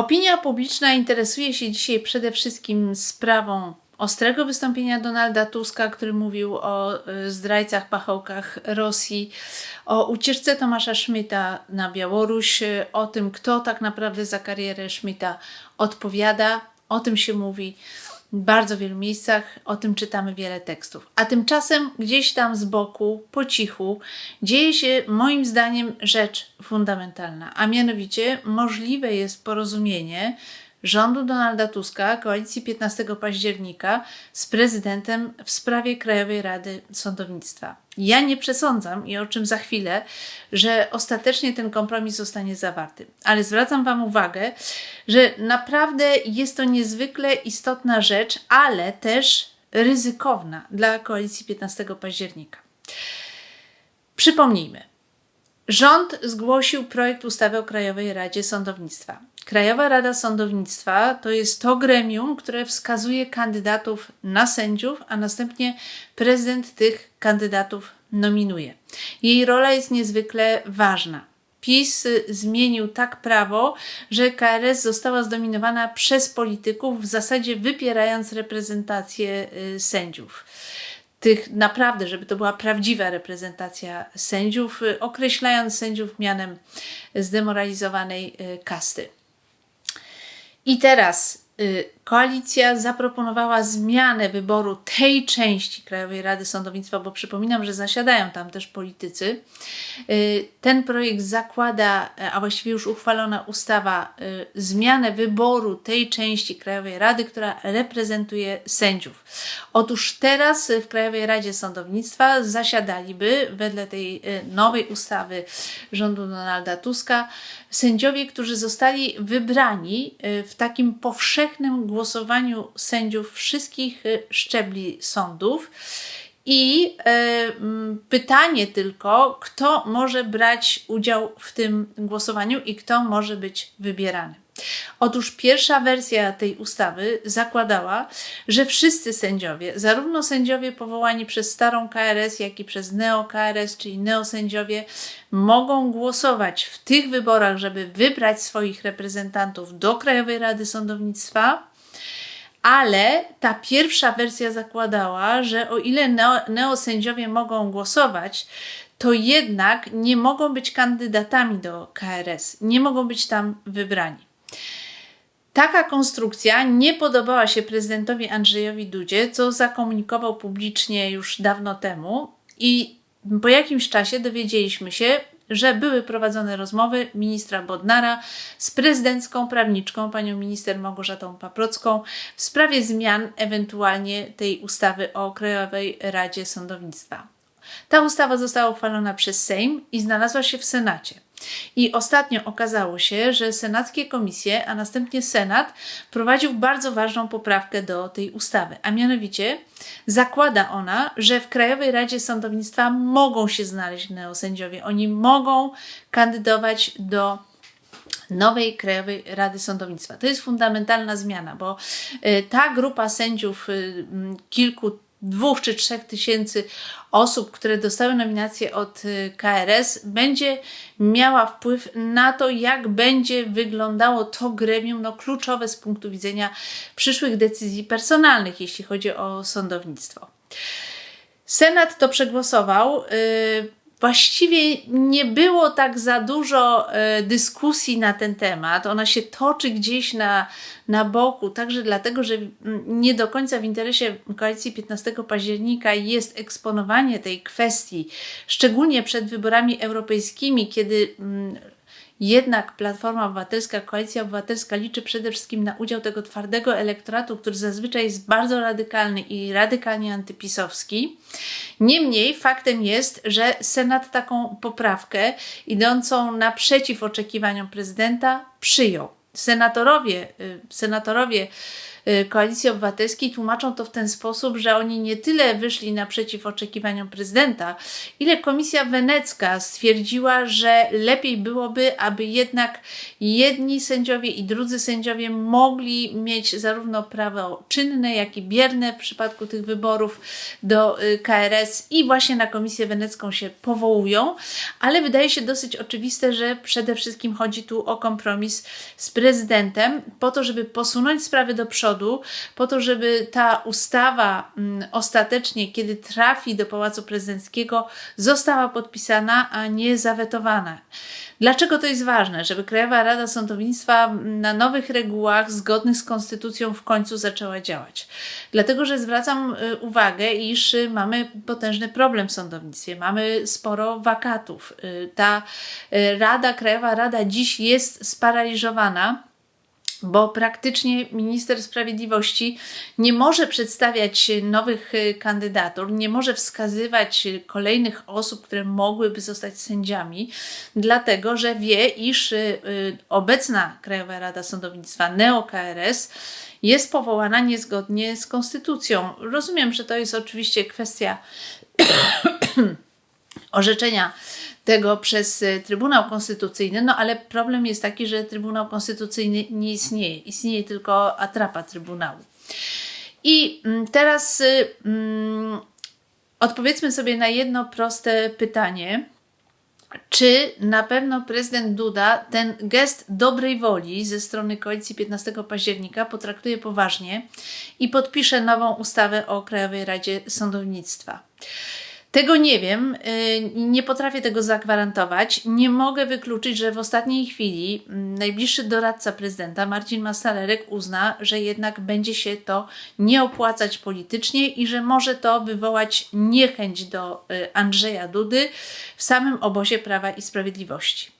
Opinia publiczna interesuje się dzisiaj przede wszystkim sprawą ostrego wystąpienia Donalda Tuska, który mówił o y, zdrajcach, pachołkach Rosji, o ucieczce Tomasza Szmyta na Białoruś, y, o tym, kto tak naprawdę za karierę Szmyta odpowiada. O tym się mówi bardzo wielu miejscach, o tym czytamy wiele tekstów. A tymczasem gdzieś tam z boku, po cichu, dzieje się moim zdaniem rzecz fundamentalna, a mianowicie możliwe jest porozumienie rządu Donalda Tuska, koalicji 15 października z prezydentem w sprawie Krajowej Rady Sądownictwa. Ja nie przesądzam, i o czym za chwilę, że ostatecznie ten kompromis zostanie zawarty, ale zwracam Wam uwagę, że naprawdę jest to niezwykle istotna rzecz, ale też ryzykowna dla koalicji 15 października. Przypomnijmy, Rząd zgłosił projekt ustawy o Krajowej Radzie Sądownictwa. Krajowa Rada Sądownictwa to jest to gremium, które wskazuje kandydatów na sędziów, a następnie prezydent tych kandydatów nominuje. Jej rola jest niezwykle ważna. PiS zmienił tak prawo, że KRS została zdominowana przez polityków, w zasadzie wypierając reprezentację y, sędziów tych naprawdę, żeby to była prawdziwa reprezentacja sędziów, y, określając sędziów mianem zdemoralizowanej y, kasty. I teraz y, koalicja zaproponowała zmianę wyboru tej części Krajowej Rady Sądownictwa, bo przypominam, że zasiadają tam też politycy. Y, ten projekt zakłada, a właściwie już uchwalona ustawa, y, zmianę wyboru tej części Krajowej Rady, która reprezentuje sędziów. Otóż teraz w Krajowej Radzie Sądownictwa zasiadaliby wedle tej y, nowej ustawy rządu Donalda Tuska sędziowie, którzy zostali wybrani w takim powszechnym głosowaniu głosowaniu sędziów wszystkich y, szczebli sądów. I y, pytanie tylko, kto może brać udział w tym głosowaniu i kto może być wybierany. Otóż pierwsza wersja tej ustawy zakładała, że wszyscy sędziowie, zarówno sędziowie powołani przez starą KRS, jak i przez neo-KRS, czyli neosędziowie, mogą głosować w tych wyborach, żeby wybrać swoich reprezentantów do Krajowej Rady Sądownictwa ale ta pierwsza wersja zakładała, że o ile neo, neosędziowie mogą głosować, to jednak nie mogą być kandydatami do KRS, nie mogą być tam wybrani. Taka konstrukcja nie podobała się prezydentowi Andrzejowi Dudzie, co zakomunikował publicznie już dawno temu, i po jakimś czasie dowiedzieliśmy się, że były prowadzone rozmowy ministra Bodnara z prezydencką prawniczką, panią minister Małgorzatą Paprocką, w sprawie zmian ewentualnie tej ustawy o Krajowej Radzie Sądownictwa. Ta ustawa została uchwalona przez Sejm i znalazła się w Senacie. I ostatnio okazało się, że senackie komisje, a następnie Senat prowadził bardzo ważną poprawkę do tej ustawy, a mianowicie zakłada ona, że w Krajowej Radzie Sądownictwa mogą się znaleźć neosędziowie. Oni mogą kandydować do nowej Krajowej Rady Sądownictwa. To jest fundamentalna zmiana, bo y, ta grupa sędziów, y, kilku dwóch czy trzech tysięcy osób, które dostały nominację od y, KRS, będzie miała wpływ na to, jak będzie wyglądało to gremium, no kluczowe z punktu widzenia przyszłych decyzji personalnych, jeśli chodzi o sądownictwo. Senat to przegłosował. Yy, właściwie nie było tak za dużo e, dyskusji na ten temat. Ona się toczy gdzieś na, na boku, także dlatego, że nie do końca w interesie koalicji 15 października jest eksponowanie tej kwestii, szczególnie przed wyborami europejskimi, kiedy jednak Platforma Obywatelska, Koalicja Obywatelska liczy przede wszystkim na udział tego twardego elektoratu, który zazwyczaj jest bardzo radykalny i radykalnie antypisowski. Niemniej faktem jest, że Senat taką poprawkę idącą naprzeciw oczekiwaniom prezydenta przyjął. Senatorowie, y, senatorowie Koalicji Obywatelskiej tłumaczą to w ten sposób, że oni nie tyle wyszli naprzeciw oczekiwaniom prezydenta, ile Komisja Wenecka stwierdziła, że lepiej byłoby, aby jednak jedni sędziowie i drudzy sędziowie mogli mieć zarówno prawo czynne, jak i bierne w przypadku tych wyborów do y, KRS i właśnie na Komisję Wenecką się powołują, ale wydaje się dosyć oczywiste, że przede wszystkim chodzi tu o kompromis z prezydentem, po to, żeby posunąć sprawy do przodu, po to, żeby ta ustawa mm, ostatecznie, kiedy trafi do Pałacu Prezydenckiego, została podpisana, a nie zawetowana. Dlaczego to jest ważne? Żeby Krajowa Rada Sądownictwa na nowych regułach zgodnych z konstytucją w końcu zaczęła działać. Dlatego, że zwracam y, uwagę, iż y, mamy potężny problem w sądownictwie, mamy sporo wakatów. Y, ta Rada, Krajowa Rada dziś jest sparaliżowana bo praktycznie minister sprawiedliwości nie może przedstawiać nowych y, kandydatur, nie może wskazywać kolejnych osób, które mogłyby zostać sędziami, dlatego że wie, iż y, y, obecna Krajowa Rada Sądownictwa, NeoKRS, jest powołana niezgodnie z konstytucją. Rozumiem, że to jest oczywiście kwestia orzeczenia tego przez e, Trybunał Konstytucyjny, no ale problem jest taki, że Trybunał Konstytucyjny nie istnieje. Istnieje tylko atrapa Trybunału. I mm, teraz y, mm, odpowiedzmy sobie na jedno proste pytanie. Czy na pewno prezydent Duda ten gest dobrej woli ze strony koalicji 15 października potraktuje poważnie i podpisze nową ustawę o Krajowej Radzie Sądownictwa? Tego nie wiem, y, nie potrafię tego zagwarantować. Nie mogę wykluczyć, że w ostatniej chwili mm, najbliższy doradca prezydenta Marcin Mastalerek uzna, że jednak będzie się to nie opłacać politycznie i że może to wywołać niechęć do y, Andrzeja Dudy w samym obozie Prawa i Sprawiedliwości.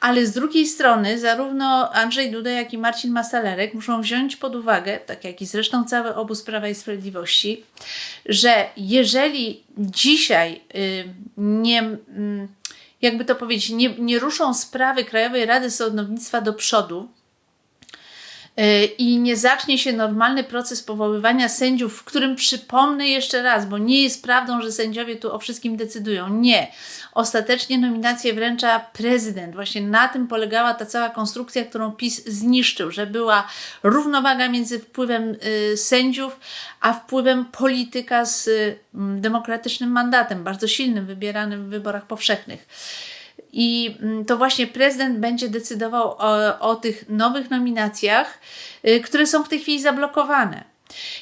Ale z drugiej strony, zarówno Andrzej Duda, jak i Marcin Masalerek muszą wziąć pod uwagę, tak jak i zresztą cały obóz Prawa i Sprawiedliwości, że jeżeli dzisiaj y, nie. Y, jakby to powiedzieć, nie, nie ruszą sprawy Krajowej Rady Sądownictwa do przodu, i nie zacznie się normalny proces powoływania sędziów, w którym przypomnę jeszcze raz, bo nie jest prawdą, że sędziowie tu o wszystkim decydują. Nie ostatecznie nominację wręcza prezydent. Właśnie na tym polegała ta cała konstrukcja, którą PiS zniszczył, że była równowaga między wpływem y, sędziów, a wpływem polityka z y, demokratycznym mandatem, bardzo silnym, wybieranym w wyborach powszechnych. I mm, to właśnie prezydent będzie decydował o, o tych nowych nominacjach, y, które są w tej chwili zablokowane.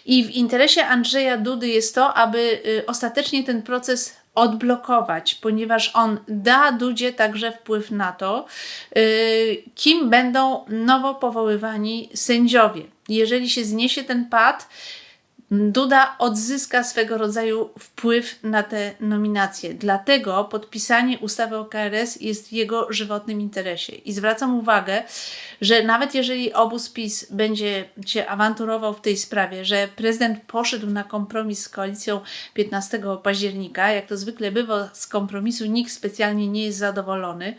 I w interesie Andrzeja Dudy jest to, aby y, ostatecznie ten proces odblokować, ponieważ on da Dudzie także wpływ na to, y, kim będą nowo powoływani sędziowie. Jeżeli się zniesie ten pad, Duda odzyska swego rodzaju wpływ na te nominacje. Dlatego podpisanie ustawy o KRS jest w jego żywotnym interesie. I zwracam uwagę, że nawet jeżeli obóz PiS będzie się awanturował w tej sprawie, że prezydent poszedł na kompromis z koalicją 15 października, jak to zwykle bywa, z kompromisu nikt specjalnie nie jest zadowolony,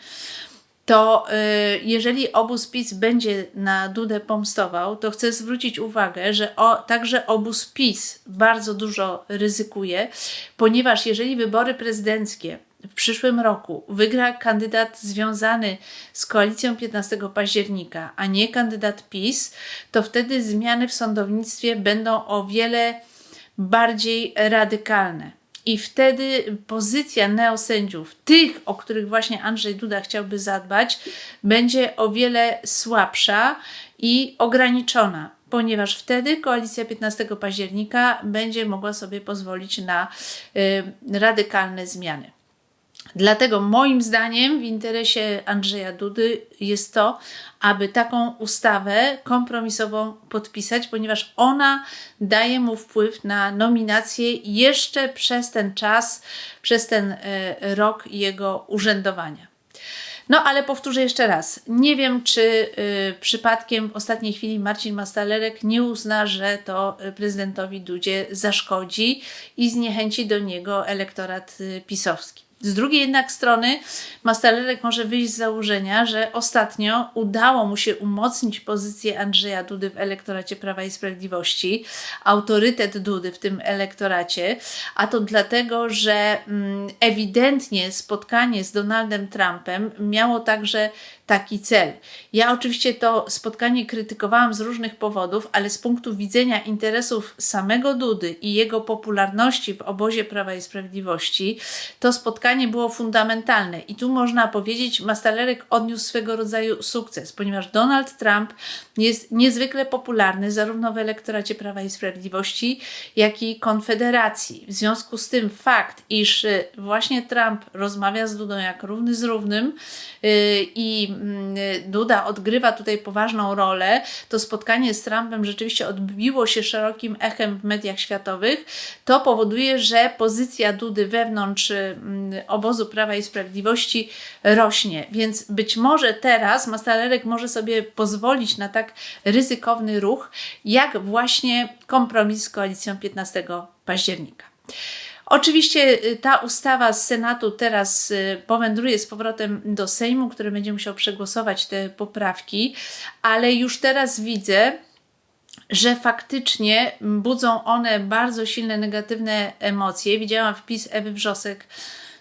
to y, jeżeli obóz PiS będzie na Dudę pomstował, to chcę zwrócić uwagę, że o, także obóz PiS bardzo dużo ryzykuje, ponieważ jeżeli wybory prezydenckie w przyszłym roku wygra kandydat związany z koalicją 15 października, a nie kandydat PiS, to wtedy zmiany w sądownictwie będą o wiele bardziej radykalne. I wtedy pozycja neosędziów, tych, o których właśnie Andrzej Duda chciałby zadbać, będzie o wiele słabsza i ograniczona, ponieważ wtedy koalicja 15 października będzie mogła sobie pozwolić na y, radykalne zmiany. Dlatego moim zdaniem w interesie Andrzeja Dudy jest to, aby taką ustawę kompromisową podpisać, ponieważ ona daje mu wpływ na nominację jeszcze przez ten czas, przez ten e, rok jego urzędowania. No ale powtórzę jeszcze raz. Nie wiem, czy y, przypadkiem w ostatniej chwili Marcin Mastalerek nie uzna, że to prezydentowi Dudzie zaszkodzi i zniechęci do niego elektorat pisowski. Z drugiej jednak strony Mastalerek może wyjść z założenia, że ostatnio udało mu się umocnić pozycję Andrzeja Dudy w elektoracie Prawa i Sprawiedliwości, autorytet Dudy w tym elektoracie, a to dlatego, że mm, ewidentnie spotkanie z Donaldem Trumpem miało także taki cel. Ja oczywiście to spotkanie krytykowałam z różnych powodów, ale z punktu widzenia interesów samego Dudy i jego popularności w obozie Prawa i Sprawiedliwości, to spotkanie było fundamentalne. I tu można powiedzieć, Mastalerek odniósł swego rodzaju sukces, ponieważ Donald Trump jest niezwykle popularny zarówno w elektoracie Prawa i Sprawiedliwości, jak i Konfederacji. W związku z tym fakt, iż y, właśnie Trump rozmawia z Dudą jak równy z równym yy, i Duda odgrywa tutaj poważną rolę, to spotkanie z Trumpem rzeczywiście odbiło się szerokim echem w mediach światowych, to powoduje, że pozycja Dudy wewnątrz mm, obozu Prawa i Sprawiedliwości rośnie. Więc być może teraz Mastalerek może sobie pozwolić na tak ryzykowny ruch, jak właśnie kompromis z koalicją 15 października. Oczywiście y, ta ustawa z Senatu teraz y, powędruje z powrotem do Sejmu, który będzie musiał przegłosować te poprawki, ale już teraz widzę, że faktycznie budzą one bardzo silne negatywne emocje. Widziałam wpis Ewy Wrzosek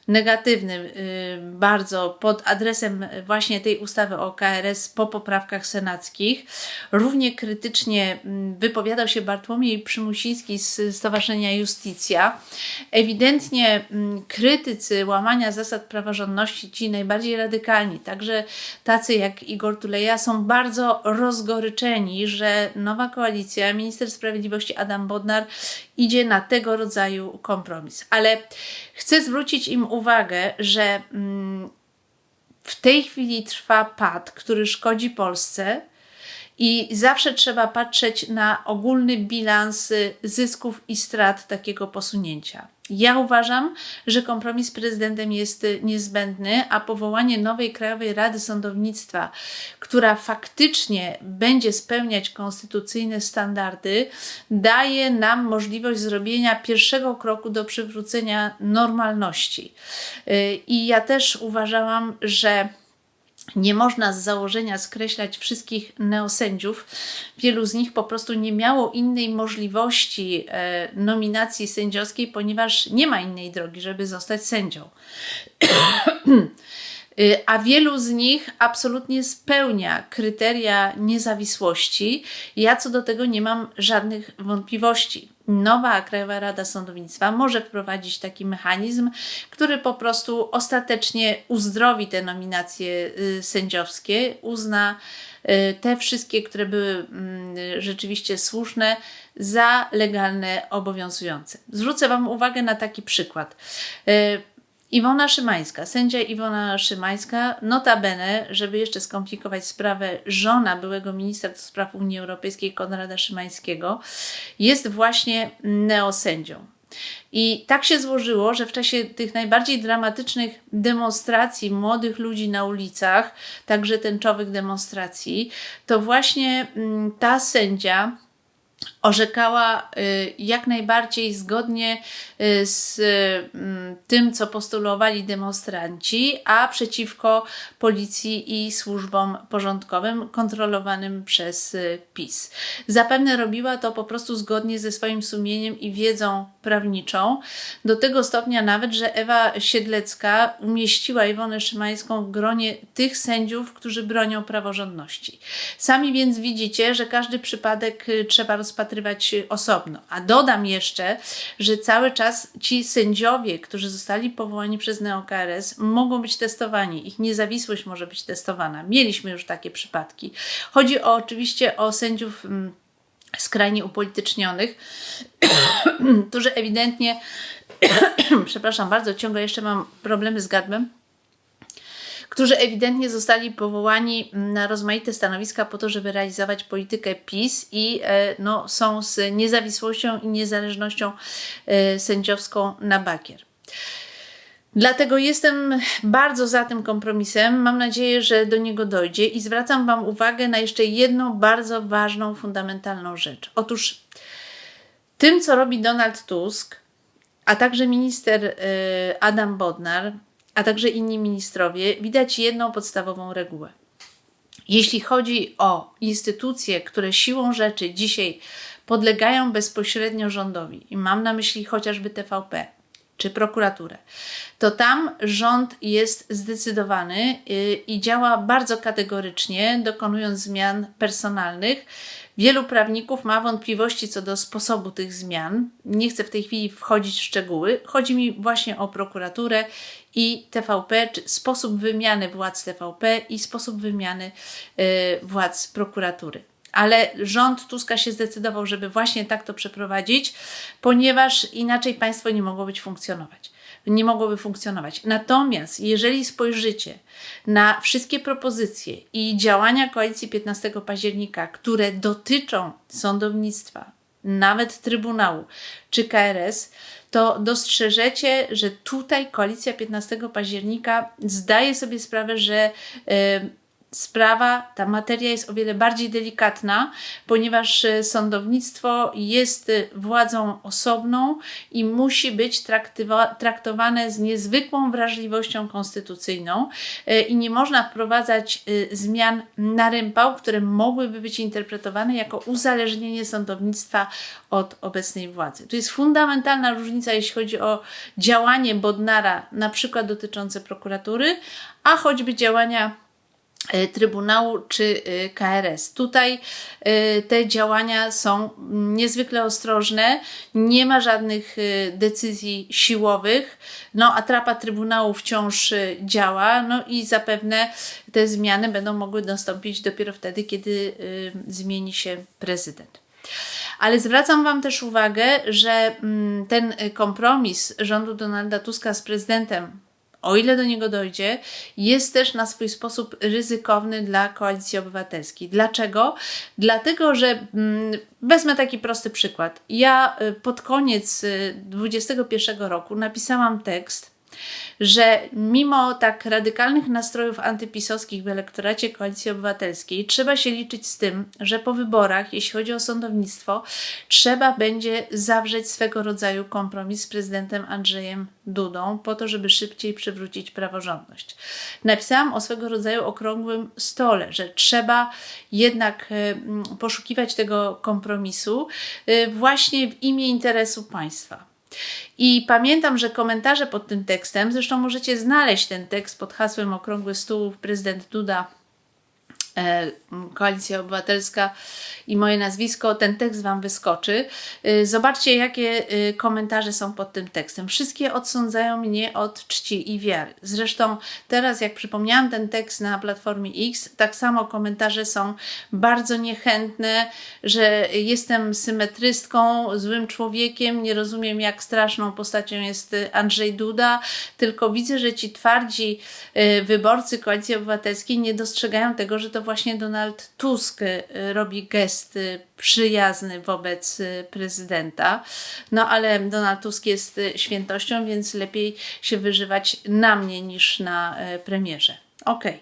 negatywnym y, bardzo pod adresem właśnie tej ustawy o KRS po poprawkach senackich. Równie krytycznie mm, wypowiadał się Bartłomiej Przymusiński z Stowarzyszenia Justicja. Ewidentnie mm, krytycy łamania zasad praworządności, ci najbardziej radykalni, także tacy jak Igor Tuleja, są bardzo rozgoryczeni, że nowa koalicja, minister sprawiedliwości Adam Bodnar idzie na tego rodzaju kompromis. Ale chcę zwrócić im uwagę, że mm, w tej chwili trwa pad, który szkodzi Polsce. I zawsze trzeba patrzeć na ogólny bilans zysków i strat takiego posunięcia. Ja uważam, że kompromis z prezydentem jest niezbędny, a powołanie nowej Krajowej Rady Sądownictwa, która faktycznie będzie spełniać konstytucyjne standardy, daje nam możliwość zrobienia pierwszego kroku do przywrócenia normalności. I ja też uważałam, że nie można z założenia skreślać wszystkich neosędziów. Wielu z nich po prostu nie miało innej możliwości e, nominacji sędziowskiej, ponieważ nie ma innej drogi, żeby zostać sędzią. Y, a wielu z nich absolutnie spełnia kryteria niezawisłości. Ja co do tego nie mam żadnych wątpliwości. Nowa Krajowa Rada Sądownictwa może wprowadzić taki mechanizm, który po prostu ostatecznie uzdrowi te nominacje y, sędziowskie, uzna y, te wszystkie, które były mm, rzeczywiście słuszne, za legalne, obowiązujące. Zwrócę Wam uwagę na taki przykład. Iwona Szymańska, sędzia Iwona Szymańska, notabene, żeby jeszcze skomplikować sprawę, żona byłego ministra do spraw Unii Europejskiej Konrada Szymańskiego, jest właśnie neosędzią. I tak się złożyło, że w czasie tych najbardziej dramatycznych demonstracji młodych ludzi na ulicach, także tęczowych demonstracji, to właśnie mm, ta sędzia orzekała y, jak najbardziej zgodnie y, z mm, tym, co postulowali demonstranci, a przeciwko policji i służbom porządkowym kontrolowanym przez y, PiS. Zapewne robiła to po prostu zgodnie ze swoim sumieniem i wiedzą prawniczą, do tego stopnia nawet, że Ewa Siedlecka umieściła Iwonę Szymańską w gronie tych sędziów, którzy bronią praworządności. Sami więc widzicie, że każdy przypadek trzeba rozpatrywać rozpatrywać osobno. A dodam jeszcze, że cały czas ci sędziowie, którzy zostali powołani przez NeoKRS, mogą być testowani. Ich niezawisłość może być testowana. Mieliśmy już takie przypadki. Chodzi o, oczywiście o sędziów mm, skrajnie upolitycznionych, którzy ewidentnie, przepraszam bardzo, ciągle jeszcze mam problemy z gardłem którzy ewidentnie zostali powołani na rozmaite stanowiska po to, żeby realizować politykę PiS i e, no, są z niezawisłością i niezależnością e, sędziowską na bakier. Dlatego jestem bardzo za tym kompromisem. Mam nadzieję, że do niego dojdzie i zwracam Wam uwagę na jeszcze jedną bardzo ważną, fundamentalną rzecz. Otóż tym, co robi Donald Tusk, a także minister e, Adam Bodnar, a także inni ministrowie, widać jedną podstawową regułę. Jeśli chodzi o instytucje, które siłą rzeczy dzisiaj podlegają bezpośrednio rządowi, i mam na myśli chociażby TVP czy prokuraturę, to tam rząd jest zdecydowany y, i działa bardzo kategorycznie, dokonując zmian personalnych. Wielu prawników ma wątpliwości co do sposobu tych zmian. Nie chcę w tej chwili wchodzić w szczegóły. Chodzi mi właśnie o prokuraturę i TVP, sposób wymiany władz TVP i sposób wymiany y, władz prokuratury ale rząd Tuska się zdecydował, żeby właśnie tak to przeprowadzić, ponieważ inaczej państwo nie mogło być funkcjonować. Nie mogłoby funkcjonować. Natomiast jeżeli spojrzycie na wszystkie propozycje i działania koalicji 15 października, które dotyczą sądownictwa, nawet Trybunału czy KRS, to dostrzeżecie, że tutaj koalicja 15 października zdaje sobie sprawę, że. Yy, sprawa, ta materia jest o wiele bardziej delikatna, ponieważ e, sądownictwo jest e, władzą osobną i musi być traktowane z niezwykłą wrażliwością konstytucyjną e, i nie można wprowadzać zmian na rympał, które mogłyby być interpretowane jako uzależnienie sądownictwa od obecnej władzy. To jest fundamentalna różnica, jeśli chodzi o działanie Bodnara, na przykład dotyczące prokuratury, a choćby działania Trybunału czy e, KRS. Tutaj e, te działania są niezwykle ostrożne, nie ma żadnych decyzji siłowych, no atrapa Trybunału wciąż działa, no i zapewne te zmiany będą mogły nastąpić dopiero wtedy, kiedy zmieni się prezydent. Ale zwracam Wam też uwagę, że mm, ten kompromis rządu Donalda Tuska z prezydentem o ile do niego dojdzie, jest też na swój sposób ryzykowny dla koalicji obywatelskiej. Dlaczego? Dlatego, że mm, wezmę taki prosty przykład. Ja y, pod koniec 2021 y, roku napisałam tekst że mimo tak radykalnych nastrojów antypisowskich w elektoracie Koalicji Obywatelskiej, trzeba się liczyć z tym, że po wyborach, jeśli chodzi o sądownictwo, trzeba będzie zawrzeć swego rodzaju kompromis z prezydentem Andrzejem Dudą, po to, żeby szybciej przywrócić praworządność. Napisałam o swego rodzaju okrągłym stole, że trzeba jednak e, poszukiwać tego kompromisu e, właśnie w imię interesu państwa. I pamiętam, że komentarze pod tym tekstem, zresztą możecie znaleźć ten tekst pod hasłem Okrągły Stół prezydent Duda Koalicja Obywatelska i moje nazwisko, ten tekst Wam wyskoczy. E, zobaczcie, jakie e, komentarze są pod tym tekstem. Wszystkie odsądzają mnie od czci i wiary. Zresztą teraz, jak przypomniałam ten tekst na Platformie X, tak samo komentarze są bardzo niechętne, że jestem symetrystką, złym człowiekiem, nie rozumiem, jak straszną postacią jest Andrzej Duda, tylko widzę, że ci twardzi wyborcy Koalicji Obywatelskiej nie dostrzegają tego, że to właśnie Donald Tusk y, robi gest przyjazny wobec y, prezydenta. No ale Donald Tusk jest y, świętością, więc lepiej się wyżywać na mnie niż na premierze. Okej. Okay.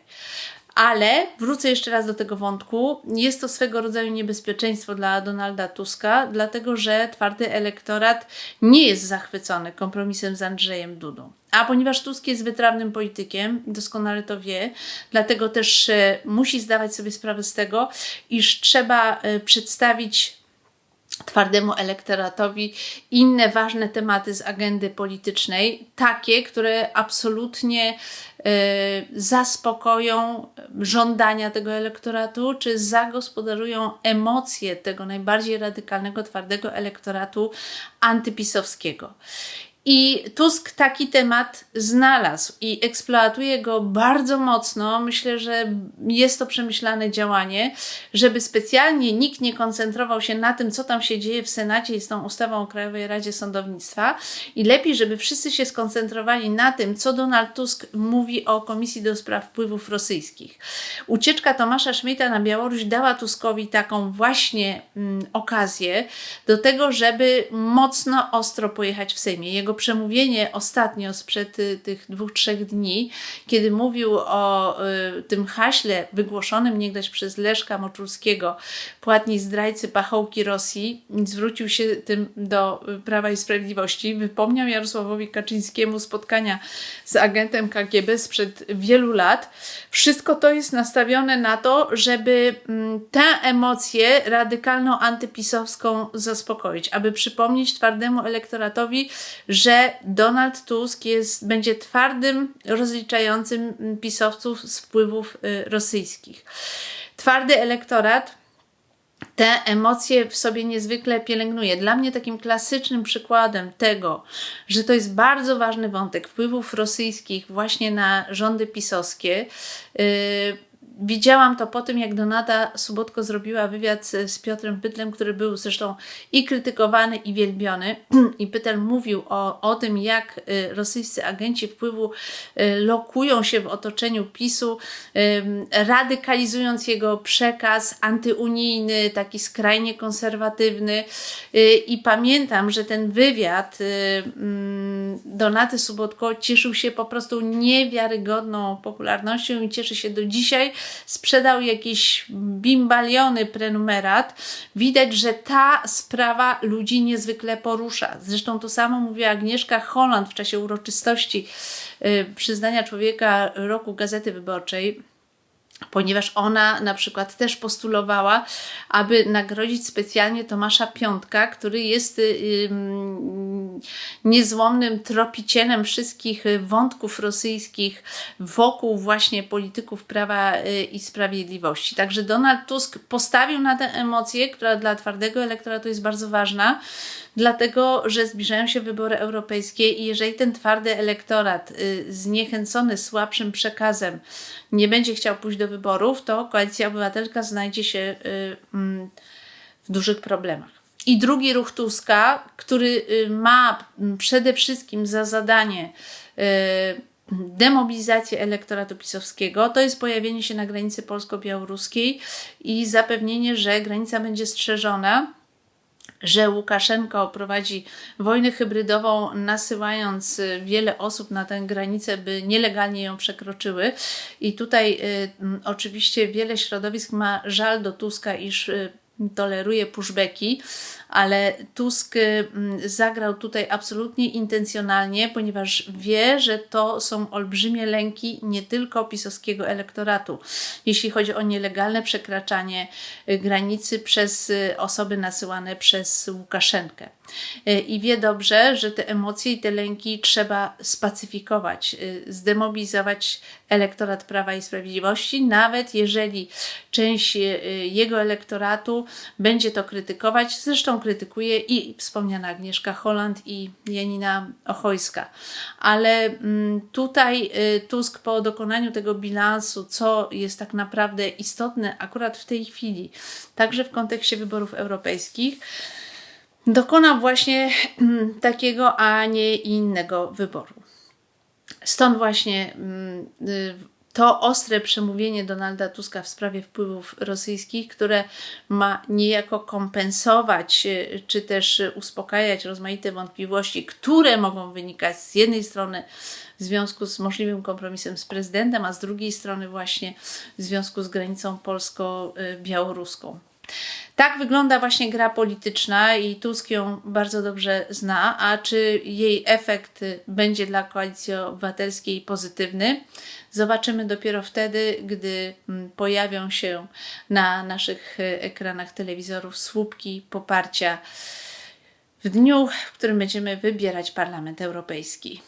Ale wrócę jeszcze raz do tego wątku. Jest to swego rodzaju niebezpieczeństwo dla Donalda Tuska, dlatego że twardy elektorat nie jest zachwycony kompromisem z Andrzejem Dudą. A ponieważ Tusk jest wytrawnym politykiem, doskonale to wie, dlatego też e, musi zdawać sobie sprawę z tego, iż trzeba e, przedstawić twardemu elektoratowi inne ważne tematy z agendy politycznej, takie, które absolutnie y, zaspokoją żądania tego elektoratu, czy zagospodarują emocje tego najbardziej radykalnego, twardego elektoratu antypisowskiego. I Tusk taki temat znalazł i eksploatuje go bardzo mocno. Myślę, że jest to przemyślane działanie, żeby specjalnie nikt nie koncentrował się na tym, co tam się dzieje w Senacie i z tą ustawą o Krajowej Radzie Sądownictwa. I lepiej, żeby wszyscy się skoncentrowali na tym, co Donald Tusk mówi o Komisji do Spraw Wpływów Rosyjskich. Ucieczka Tomasza Szmita na Białoruś dała Tuskowi taką właśnie mm, okazję do tego, żeby mocno ostro pojechać w Sejmie. Jego przemówienie ostatnio sprzed y, tych dwóch, trzech dni, kiedy mówił o y, tym haśle wygłoszonym niegdyś przez Leszka Moczulskiego, płatni zdrajcy pachołki Rosji, zwrócił się tym do Prawa i Sprawiedliwości, wypomniał Jarosławowi Kaczyńskiemu spotkania z agentem KGB sprzed wielu lat. Wszystko to jest nastawione na to, żeby mm, tę emocję radykalną antypisowską zaspokoić, aby przypomnieć twardemu elektoratowi, że Donald Tusk jest, będzie twardym, rozliczającym pisowców z wpływów y, rosyjskich. Twardy elektorat te emocje w sobie niezwykle pielęgnuje. Dla mnie takim klasycznym przykładem tego, że to jest bardzo ważny wątek wpływów rosyjskich właśnie na rządy pisowskie, yy, Widziałam to po tym, jak Donata Subotko zrobiła wywiad z, Piotrem Pytlem, który był zresztą i krytykowany, i wielbiony. I Pytel mówił o, o tym, jak y, rosyjscy agenci wpływu y, lokują się w otoczeniu PiSu, y, radykalizując jego przekaz antyunijny, taki skrajnie konserwatywny. I pamiętam, że ten wywiad mm, Donaty Subotko cieszył się po prostu niewiarygodną popularnością i cieszy się do dzisiaj sprzedał jakiś bimbaliony prenumerat, widać, że ta sprawa ludzi niezwykle porusza. Zresztą to samo mówiła Agnieszka Holland w czasie uroczystości y, przyznania człowieka roku Gazety Wyborczej ponieważ ona na przykład też postulowała, aby nagrodzić specjalnie Tomasza Piątka, który jest yy, niezłomnym tropicielem wszystkich wątków rosyjskich wokół właśnie polityków prawa yy, i sprawiedliwości. Także Donald Tusk postawił na tę emocję, która dla twardego elektoratu jest bardzo ważna, dlatego że zbliżają się wybory europejskie i jeżeli ten twardy elektorat y, zniechęcony słabszym przekazem nie będzie chciał pójść do wyborów, to koalicja obywatelska znajdzie się y, mm, w dużych problemach. I drugi ruch Tuska, który y, ma przede wszystkim za zadanie demobilizację elektoratu pisowskiego, to jest pojawienie się na granicy polsko-białoruskiej i zapewnienie, że granica będzie strzeżona że Łukaszenko prowadzi wojnę hybrydową, nasyłając wiele osób na tę granicę, by nielegalnie ją przekroczyły. I tutaj y, oczywiście wiele środowisk ma żal do Tuska, iż y, toleruje pushbacki, ale Tusk mm, zagrał tutaj absolutnie intencjonalnie, ponieważ wie, że to są olbrzymie lęki nie tylko pisowskiego elektoratu, jeśli chodzi o nielegalne przekraczanie y, granicy przez y, osoby nasyłane przez Łukaszenkę. Y, I wie dobrze, że te emocje i te lęki trzeba spacyfikować, zdemobilizować elektorat Prawa i Sprawiedliwości, nawet jeżeli część jego elektoratu będzie to krytykować. Zresztą krytykuje i wspomniana Agnieszka Holland i Janina Ochojska. Ale mm, tutaj y, Tusk po dokonaniu tego bilansu, co jest tak naprawdę istotne akurat w tej chwili, także w kontekście wyborów europejskich, dokona właśnie mm, takiego, a nie innego wyboru. Stąd właśnie mm, y, to ostre przemówienie Donalda Tuska w sprawie wpływów rosyjskich, które ma niejako kompensować e, czy też uspokajać rozmaite wątpliwości, które mogą wynikać z jednej strony w związku z możliwym kompromisem z prezydentem, a z drugiej strony właśnie w związku z granicą polsko-białoruską. Tak wygląda właśnie gra polityczna i Tusk ją bardzo dobrze zna, a czy jej efekt będzie dla koalicji obywatelskiej pozytywny, zobaczymy dopiero wtedy, gdy mm, pojawią się na naszych e, ekranach telewizorów słupki poparcia w dniu, w którym będziemy wybierać Parlament Europejski.